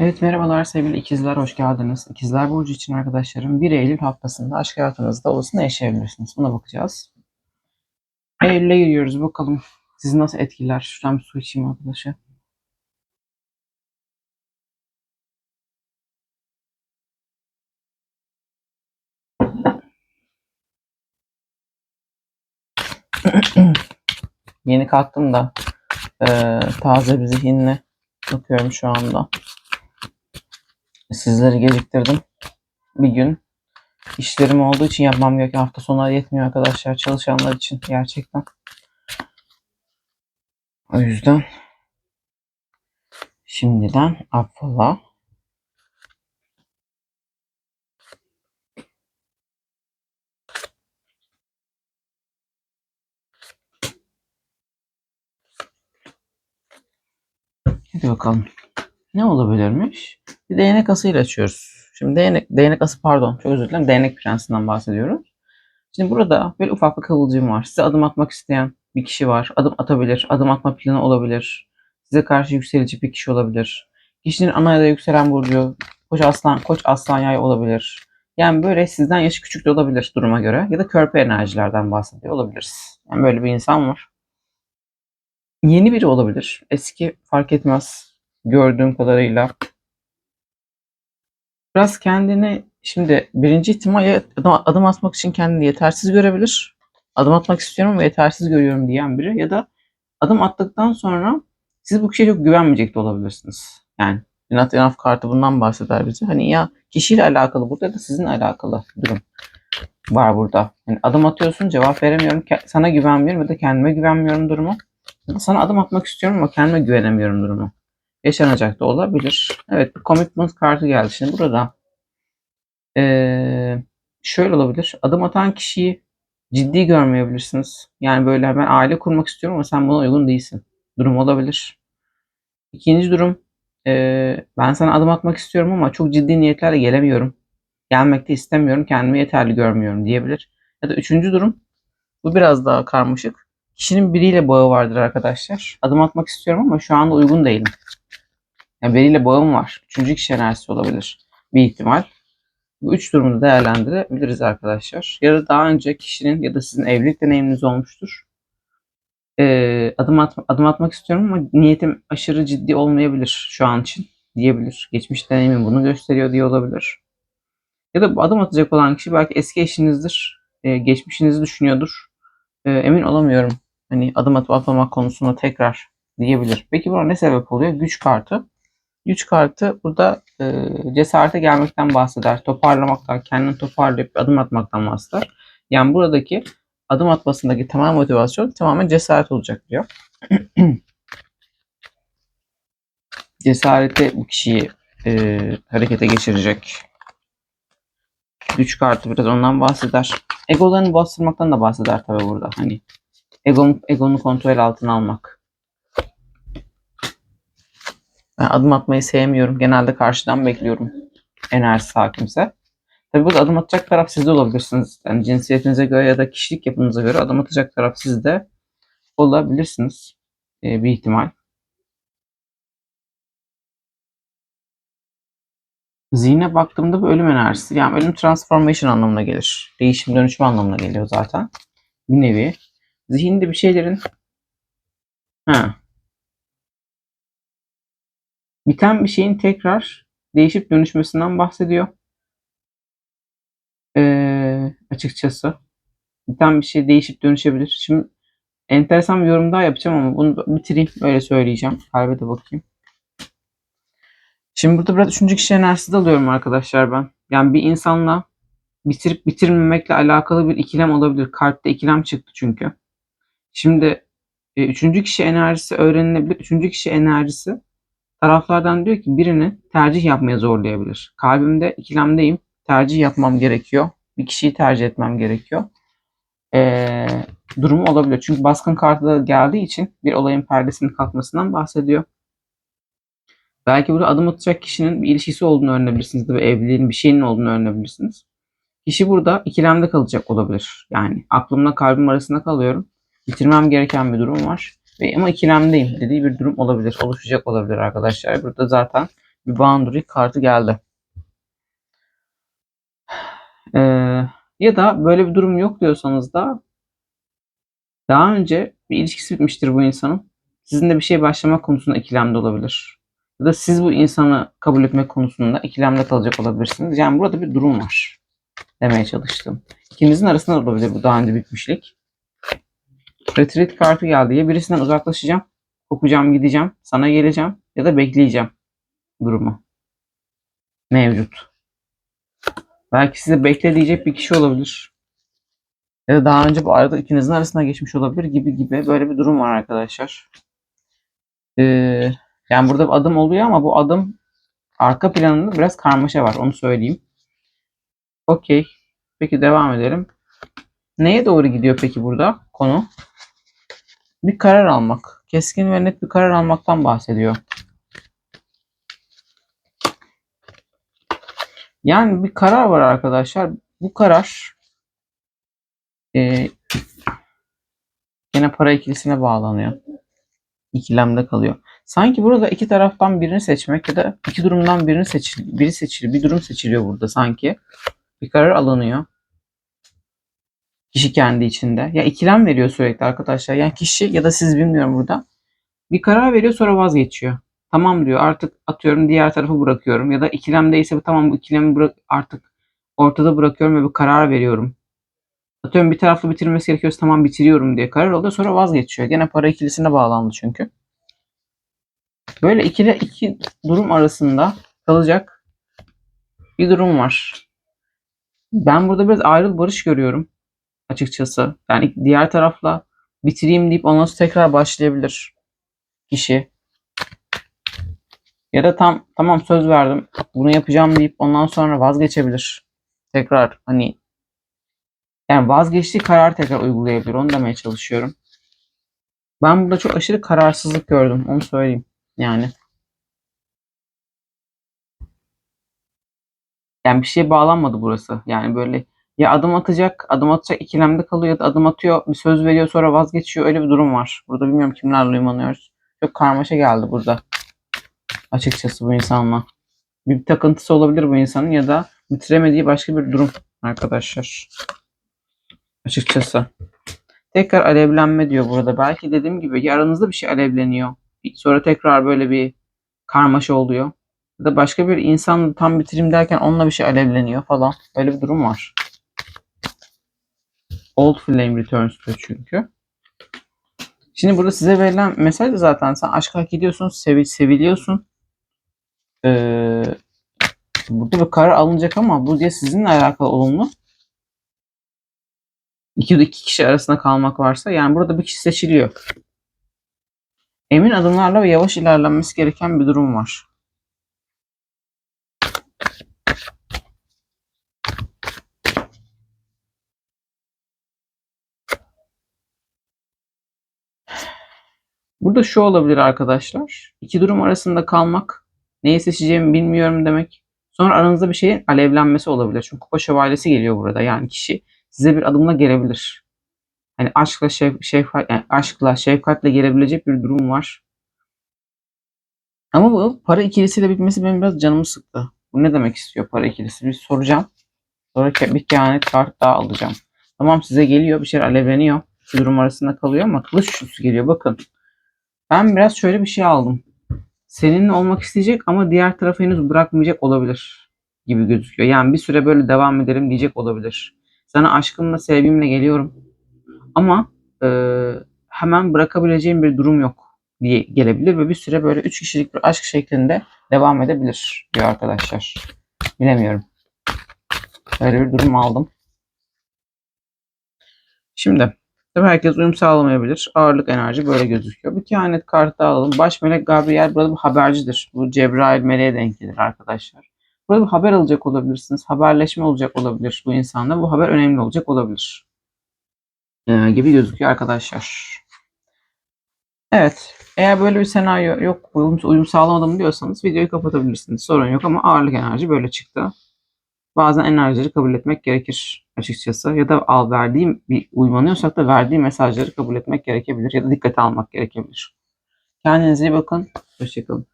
Evet merhabalar sevgili ikizler hoş geldiniz. İkizler Burcu için arkadaşlarım 1 Eylül haftasında aşk hayatınızda olasını yaşayabilirsiniz. Buna bakacağız. Eylül'e giriyoruz bakalım. Sizi nasıl etkiler? Şuradan bir su içeyim arkadaşlar. Yeni kalktım da eee, taze bir zihinle bakıyorum şu anda. Sizleri geciktirdim. Bir gün işlerim olduğu için yapmam gereken hafta sonları yetmiyor arkadaşlar çalışanlar için gerçekten. O yüzden şimdiden affola. Hadi bakalım. Ne olabilirmiş? Bir değnek asıyla açıyoruz. Şimdi değnek, değnek ası pardon çok özür dilerim. Değnek prensinden bahsediyoruz. Şimdi burada böyle ufak bir kıvılcım var. Size adım atmak isteyen bir kişi var. Adım atabilir. Adım atma planı olabilir. Size karşı yükselici bir kişi olabilir. Kişinin ana ya da yükselen burcu koç aslan, koç aslan yay olabilir. Yani böyle sizden yaşı küçük de olabilir duruma göre. Ya da körpe enerjilerden bahsediyor olabiliriz. Yani böyle bir insan var. Yeni biri olabilir. Eski fark etmez. Gördüğüm kadarıyla. Biraz kendini şimdi birinci ihtimal ya adım, atmak için kendini yetersiz görebilir. Adım atmak istiyorum ama yetersiz görüyorum diyen biri ya da adım attıktan sonra siz bu kişiye çok güvenmeyecek de olabilirsiniz. Yani Not Enough kartı bundan bahseder bize. Hani ya kişiyle alakalı burada ya da sizinle alakalı durum var burada. Yani adım atıyorsun cevap veremiyorum. Sana güvenmiyorum ya da kendime güvenmiyorum durumu. Sana adım atmak istiyorum ama kendime güvenemiyorum durumu. Yaşanacak da olabilir. Evet bir commitment kartı geldi. Şimdi burada ee, şöyle olabilir. Adım atan kişiyi ciddi görmeyebilirsiniz. Yani böyle ben aile kurmak istiyorum ama sen buna uygun değilsin. Durum olabilir. İkinci durum ee, ben sana adım atmak istiyorum ama çok ciddi niyetlerle gelemiyorum. Gelmek de istemiyorum. Kendimi yeterli görmüyorum diyebilir. Ya da üçüncü durum bu biraz daha karmaşık. Kişinin biriyle bağı vardır arkadaşlar. Adım atmak istiyorum ama şu anda uygun değilim. Yani biriyle bağım var. Üçüncü kişi enerjisi olabilir. Bir ihtimal. Bu üç durumu da değerlendirebiliriz arkadaşlar. Ya da daha önce kişinin ya da sizin evlilik deneyiminiz olmuştur. Ee, adım, at, adım atmak istiyorum ama niyetim aşırı ciddi olmayabilir şu an için diyebilir. Geçmiş deneyimim bunu gösteriyor diye olabilir. Ya da bu adım atacak olan kişi belki eski eşinizdir. Ee, geçmişinizi düşünüyordur. Ee, emin olamıyorum. Hani adım atıp atmamak konusunda tekrar diyebilir. Peki buna ne sebep oluyor? Güç kartı. Güç kartı burada e, cesarete gelmekten bahseder. Toparlamaktan, kendini toparlayıp adım atmaktan bahseder. Yani buradaki adım atmasındaki temel motivasyon tamamen cesaret olacak diyor. Cesareti bu kişiyi e, harekete geçirecek. Güç kartı biraz ondan bahseder. Egolarını bastırmaktan da bahseder tabii burada. Hani egon, egonu kontrol altına almak. Ben adım atmayı sevmiyorum. Genelde karşıdan bekliyorum. Enerjisi hakimse. Tabii burada adım atacak taraf siz de olabilirsiniz. Yani cinsiyetinize göre ya da kişilik yapınıza göre adım atacak taraf siz de olabilirsiniz. Ee, bir ihtimal. Zihne baktığımda bu ölüm enerjisi. Yani ölüm transformation anlamına gelir. Değişim dönüşüm anlamına geliyor zaten. Bir nevi. Zihinde bir şeylerin ha, biten bir şeyin tekrar değişip dönüşmesinden bahsediyor. Ee, açıkçası. Biten bir şey değişip dönüşebilir. Şimdi enteresan bir yorum daha yapacağım ama bunu bitireyim. Öyle söyleyeceğim. Kalbe de bakayım. Şimdi burada biraz üçüncü kişi enerjisi de alıyorum arkadaşlar ben. Yani bir insanla bitirip bitirmemekle alakalı bir ikilem olabilir. Kartta ikilem çıktı çünkü. Şimdi e, üçüncü kişi enerjisi öğrenilebilir. Üçüncü kişi enerjisi taraflardan diyor ki birini tercih yapmaya zorlayabilir. Kalbimde ikilemdeyim. Tercih yapmam gerekiyor. Bir kişiyi tercih etmem gerekiyor. Ee, durumu olabilir. Çünkü baskın kartı da geldiği için bir olayın perdesinin kalkmasından bahsediyor. Belki burada adım atacak kişinin bir ilişkisi olduğunu öğrenebilirsiniz. Tabii evliliğin bir şeyinin olduğunu öğrenebilirsiniz. Kişi burada ikilemde kalacak olabilir. Yani aklımla kalbim arasında kalıyorum. Bitirmem gereken bir durum var. Ama ikilemdeyim dediği bir durum olabilir. Oluşacak olabilir arkadaşlar. Burada zaten bir boundary kartı geldi. Ee, ya da böyle bir durum yok diyorsanız da daha önce bir ilişkisi bitmiştir bu insanın. Sizinle bir şey başlamak konusunda ikilemde olabilir. Ya da siz bu insanı kabul etmek konusunda ikilemde kalacak olabilirsiniz. Yani burada bir durum var demeye çalıştım. İkinizin arasında da olabilir bu daha önce bitmişlik. Retreat kartı geldi. Ya birisinden uzaklaşacağım, kopacağım, gideceğim, sana geleceğim ya da bekleyeceğim durumu. Mevcut. Belki size bekle diyecek bir kişi olabilir. Ya da daha önce bu arada ikinizin arasında geçmiş olabilir gibi gibi böyle bir durum var arkadaşlar. Ee, yani burada bir adım oluyor ama bu adım arka planında biraz karmaşa var onu söyleyeyim. Okey. Peki devam edelim. Neye doğru gidiyor peki burada konu? Bir karar almak. Keskin ve net bir karar almaktan bahsediyor. Yani bir karar var arkadaşlar. Bu karar e, yine para ikilisine bağlanıyor. İkilemde kalıyor. Sanki burada iki taraftan birini seçmek ya da iki durumdan birini seçil, biri seçiliyor, bir durum seçiliyor burada sanki. Bir karar alınıyor. Kişi kendi içinde. Ya ikilem veriyor sürekli arkadaşlar. Yani kişi ya da siz bilmiyorum burada. Bir karar veriyor sonra vazgeçiyor. Tamam diyor artık atıyorum diğer tarafı bırakıyorum. Ya da ikilemdeyse tamam bu ikilemi bırak, artık ortada bırakıyorum ve bir karar veriyorum. Atıyorum bir taraflı bitirmesi gerekiyorsa tamam bitiriyorum diye karar alıyor sonra vazgeçiyor. Gene para ikilisine bağlandı çünkü. Böyle ikili iki durum arasında kalacak bir durum var. Ben burada biraz ayrıl barış görüyorum açıkçası. Yani diğer tarafla bitireyim deyip ondan sonra tekrar başlayabilir kişi. Ya da tam tamam söz verdim bunu yapacağım deyip ondan sonra vazgeçebilir. Tekrar hani yani vazgeçtiği kararı tekrar uygulayabilir. Onu demeye çalışıyorum. Ben burada çok aşırı kararsızlık gördüm. Onu söyleyeyim. Yani. Yani bir şeye bağlanmadı burası. Yani böyle ya adım atacak, adım atacak ikilemde kalıyor ya da adım atıyor, bir söz veriyor sonra vazgeçiyor. Öyle bir durum var. Burada bilmiyorum kimlerle uyumlanıyoruz. Çok karmaşa geldi burada. Açıkçası bu insanla. Bir takıntısı olabilir bu insanın ya da bitiremediği başka bir durum arkadaşlar. Açıkçası. Tekrar alevlenme diyor burada. Belki dediğim gibi ya aranızda bir şey alevleniyor. Sonra tekrar böyle bir karmaşa oluyor. Ya da başka bir insan tam bitirim derken onunla bir şey alevleniyor falan. Böyle bir durum var. Old Flame Returns diyor çünkü. Şimdi burada size verilen mesaj zaten sen aşk hak ediyorsun, sevi seviliyorsun. Ee, burada bir karar alınacak ama bu diye sizinle alakalı olumlu. İki, iki kişi arasında kalmak varsa yani burada bir kişi seçiliyor. Emin adımlarla ve yavaş ilerlenmesi gereken bir durum var. Burada şu olabilir arkadaşlar. İki durum arasında kalmak, neyi seçeceğimi bilmiyorum demek. Sonra aranızda bir şeyin alevlenmesi olabilir. Çünkü kupa şövalyesi geliyor burada. Yani kişi size bir adımla gelebilir. Hani aşkla şef, şefkat, yani aşkla şefkatle gelebilecek bir durum var. Ama bu para ikilisiyle bitmesi benim biraz canımı sıktı. Bu ne demek istiyor para ikilisi? Bir soracağım. Sonra bir kehanet kart daha alacağım. Tamam size geliyor bir şeyler alevleniyor. Bir durum arasında kalıyor ama kılıç üçlüsü geliyor. Bakın ben biraz şöyle bir şey aldım. Seninle olmak isteyecek ama diğer tarafı henüz bırakmayacak olabilir gibi gözüküyor. Yani bir süre böyle devam ederim diyecek olabilir. Sana aşkımla, sevgimle geliyorum. Ama e, hemen bırakabileceğim bir durum yok diye gelebilir ve bir süre böyle üç kişilik bir aşk şeklinde devam edebilir diyor arkadaşlar. Bilemiyorum. Böyle bir durum aldım. Şimdi tabii herkes uyum sağlamayabilir. Ağırlık enerji böyle gözüküyor. Bir kehanet kartı alalım. Baş melek Gabriel burada bir habercidir. Bu Cebrail meleğe denk gelir arkadaşlar. Burada bir haber alacak olabilirsiniz. Haberleşme olacak olabilir bu insanda. Bu haber önemli olacak olabilir. Ee, gibi gözüküyor arkadaşlar. Evet. Eğer böyle bir senaryo yok uyum, uyum sağlamadım diyorsanız videoyu kapatabilirsiniz. Sorun yok ama ağırlık enerji böyle çıktı. Bazen enerjileri kabul etmek gerekir açıkçası. Ya da al verdiğim bir uymanıyorsak da verdiği mesajları kabul etmek gerekebilir ya da dikkate almak gerekebilir. Kendinize iyi bakın. Hoşçakalın.